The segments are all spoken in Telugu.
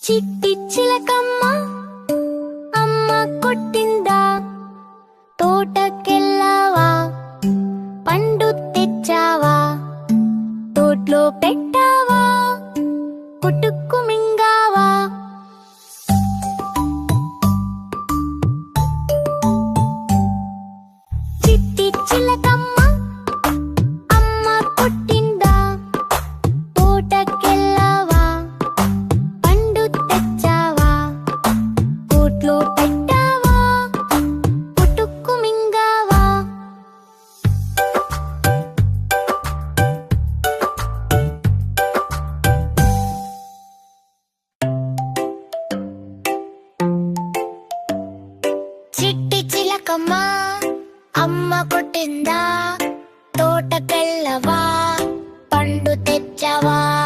一起，一起来高。చిట్టి చిలకమ్మా అమ్మ కొట్టిందా? తోటకెళ్ళవా? పండు తెచ్చవా?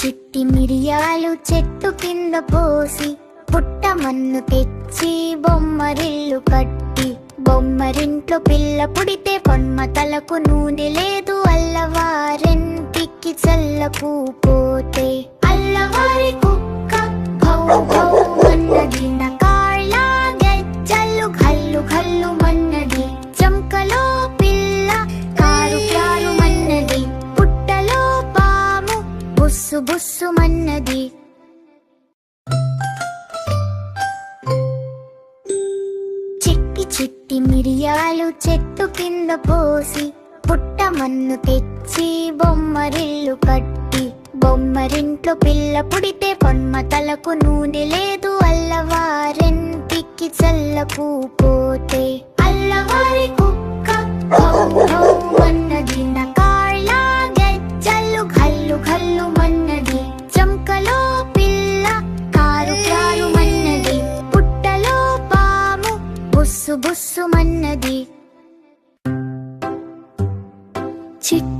చెట్టు కింద పోసి పుట్టమన్ను తెచ్చి బొమ్మరిల్లు కట్టి బొమ్మరింట్లో పిల్ల పుడితే పొన్మ తలకు నూనె లేదు అల్లవారెంటికి చల్లకు పోతే అల్లవారి కుక్క భౌ భౌ బుస్సు బుస్సు మన్నది చిట్టి చిట్టి మిరియాలు చెట్టు కింద పోసి పుట్టమన్ను తెచ్చి బొమ్మరిల్లు కట్టి బొమ్మరింట్లో పిల్ల పుడితే పొన్మ తలకు నూనె లేదు అల్లవారింటికి చల్లకు పోతే అల్లవారి కుక్క అన్నది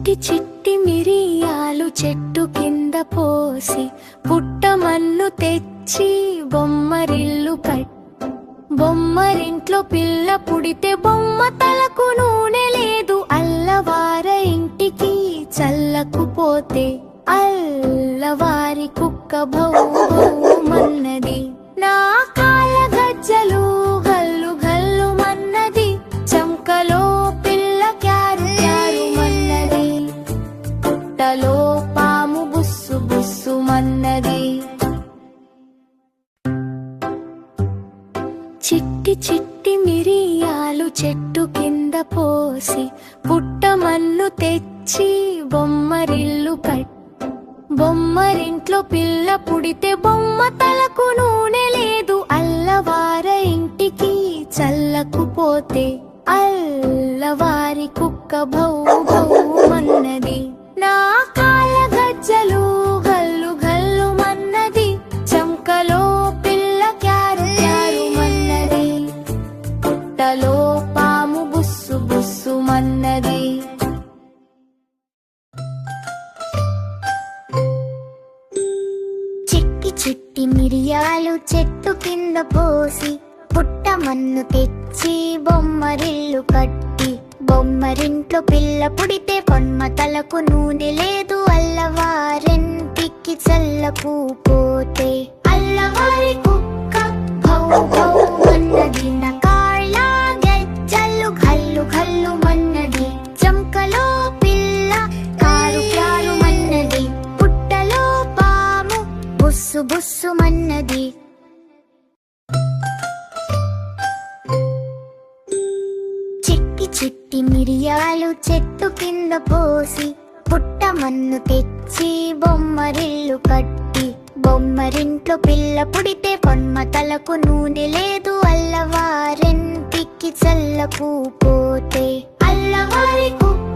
చిట్టి చిట్టి మిరియాలు చెట్టు కింద పోసి పుట్టమన్ను తెచ్చి బొమ్మరిల్లు కట్ బొమ్మరింట్లో పిల్ల పుడితే బొమ్మ తలకు నూనె లేదు. అల్లవార ఇంటికి చల్లకు పోతే అల్లవారి కుక్క భౌ భౌ మన్నది. నా కాల గజ్జలు పోసి పుట్టమన్ను తెచ్చి బొమ్మరిల్లు కట్ బొమ్మరింట్లో పిల్ల పుడితే బొమ్మ తలకు నూనె లేదు. అల్లవార ఇంటికి చల్లకు పోతే అల్లవారి కుక్క భౌ భౌ మన్నది. నా కాల గజ్జలు మిరియాలు చెట్టు కింద పోసి పుట్టమన్ను తెచ్చి బొమ్మరిల్లు కట్టి. బొమ్మరింట్లో పిల్ల పుడితే పొన్మ తలకు నూనె లేదు అల్లవారింటికి చల్లకు పోతే. అల్లవారి కుక్క భౌ భౌ అన్నది బుస్సు బుస్సు మన్నది. చిట్టి చిట్టి మిరియాలు చెట్టు కింద పోసి పుట్టమన్ను తెచ్చి బొమ్మరిల్లు కట్టి బొమ్మరింట్లో పిల్ల పుడితే పొన్మ తలకు నూనె లేదు అల్లవారింటికి చల్లకు పోతే అల్లవారి కుక్క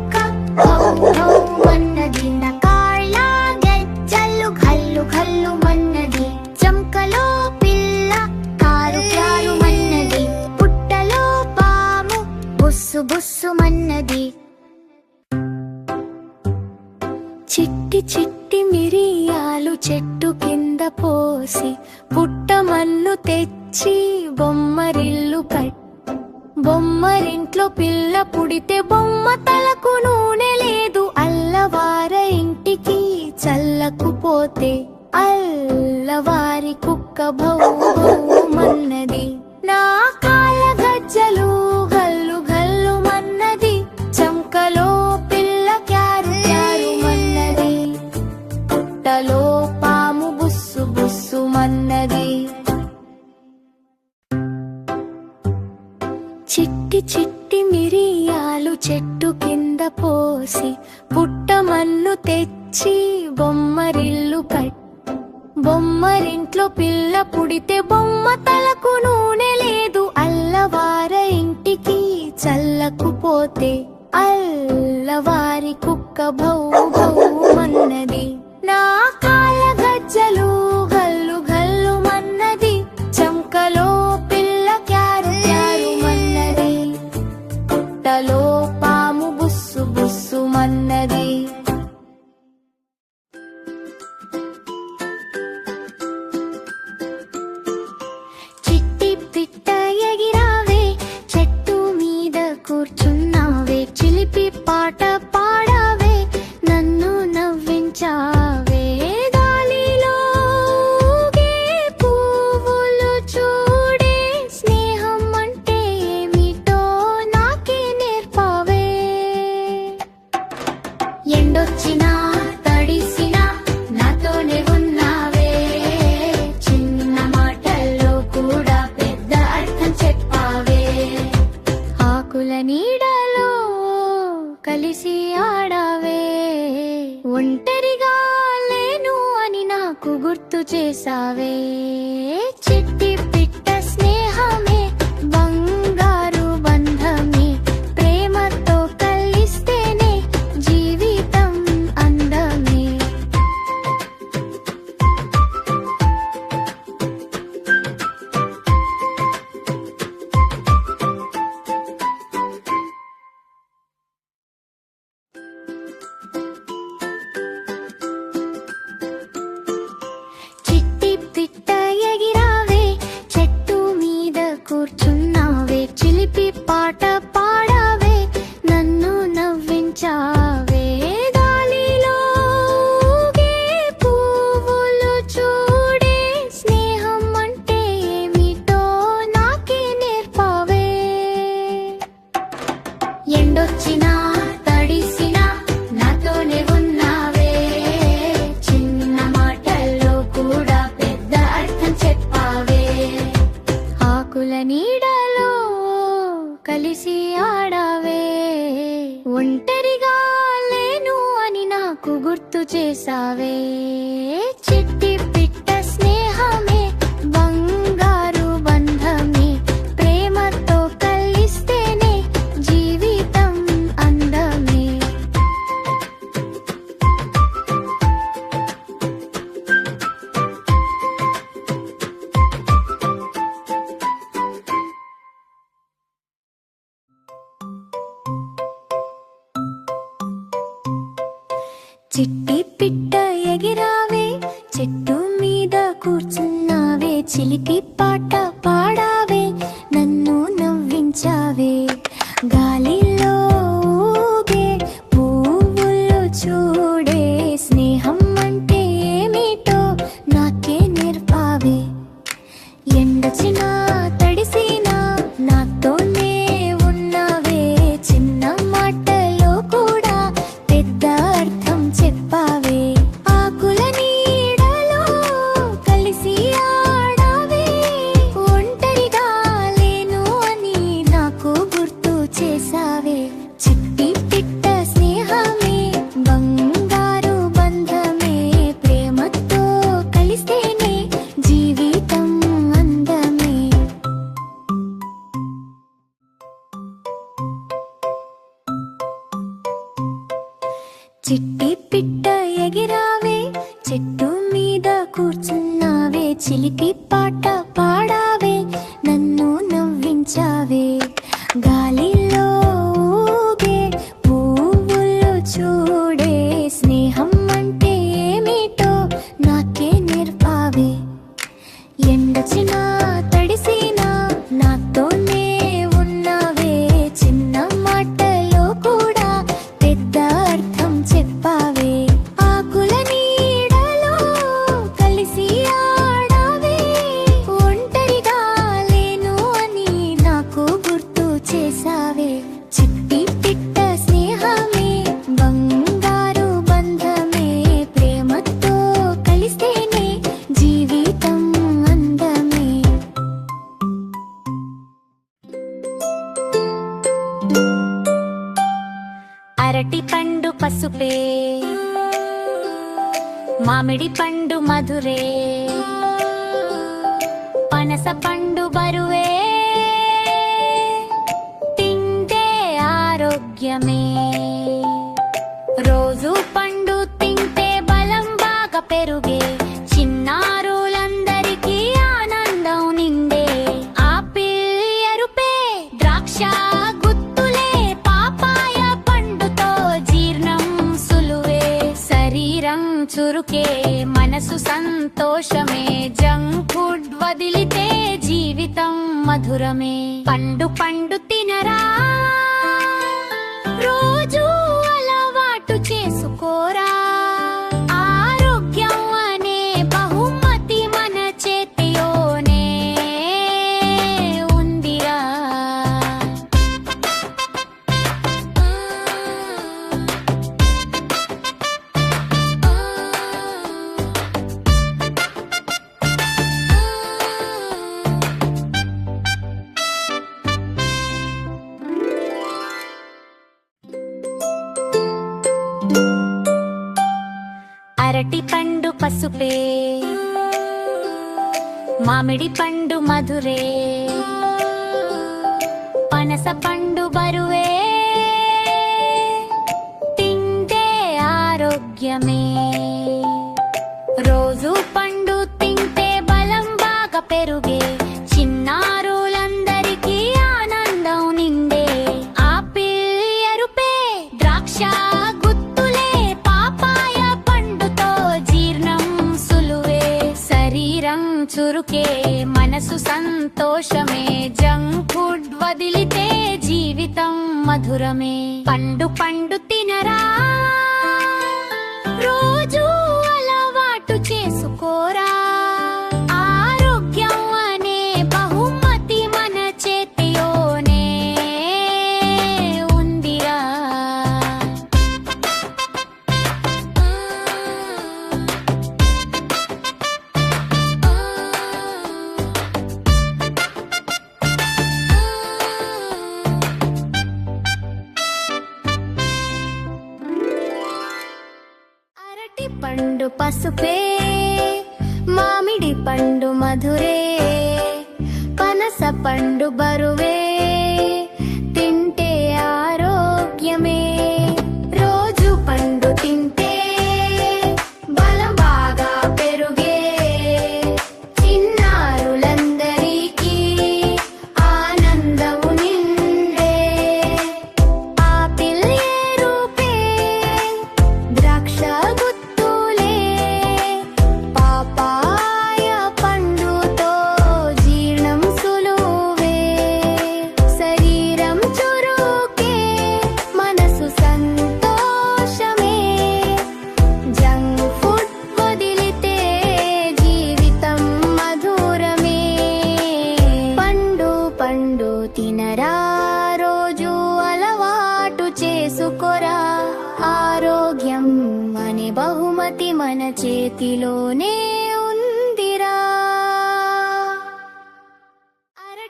చిట్టి చిట్టి మిరియాలు చెట్టు కింద పోసి పుట్టమన్ను తెచ్చి బొమ్మరిల్లు కట్ బొమ్మరింట్లో పిల్ల పుడితే బొమ్మ తలకు నూనె లేదు. అల్లవార ఇంటికి చల్లకు పోతే అల్లవారి కుక్క భౌ భౌ మన్నది. నా కాయ గజ్జలు గుర్తు చేసావే? చిట్టి పిట్ట స్నేహమే छू పనస పండు బరువే. తింటే ఆరోగ్యమే. రోజు పండు తింటే బలం బాగా పెరుగే. చిన్నారులందరికీ ఆనందం నిండే. ఆపిల్ ఎరుపే ద్రాక్ష గుత్తులే పాపాయ పండుతో జీర్ణం సులువే. శరీరం చురుకే మనసు సం juramento. గుమ్మిడి పండు మధురే. పనస పండు బరువే. మనసు సంతోషమే. జంక్ ఫుడ్ వదిలితే జీవితం మధురమే. పండు పండు తినరా.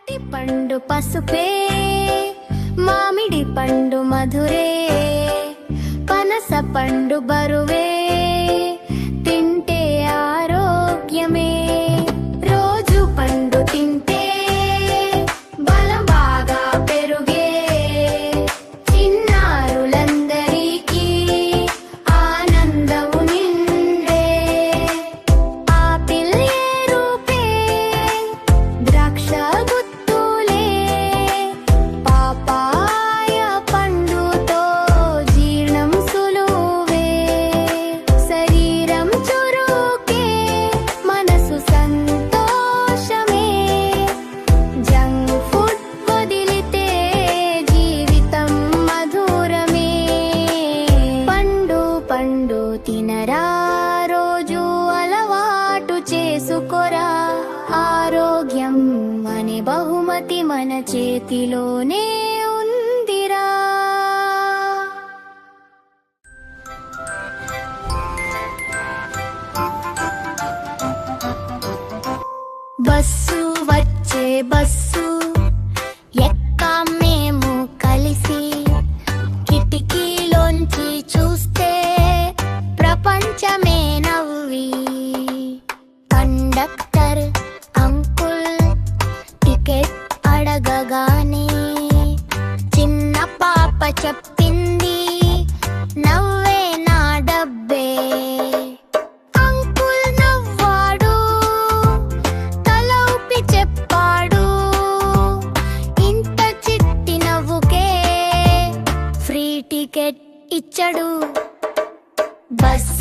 అరటి పండు పసుపే మామిడి పండు మధురే పనస పండు బరువే. తినరా రోజు అలవాటు చేసుకోరా? ఆరోగ్యం అనే బహుమతి మన చేతిలోనే ఉందిరా. బస్సు వచ్చే బస్సు చెప్పింది. డబ్బే. అంకుల్ నవ్వాడు చెప్పాడు. ఇంత ఫ్రీ టికెట్ ఇచ్చాడు. బస్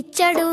ఇచ్చడు.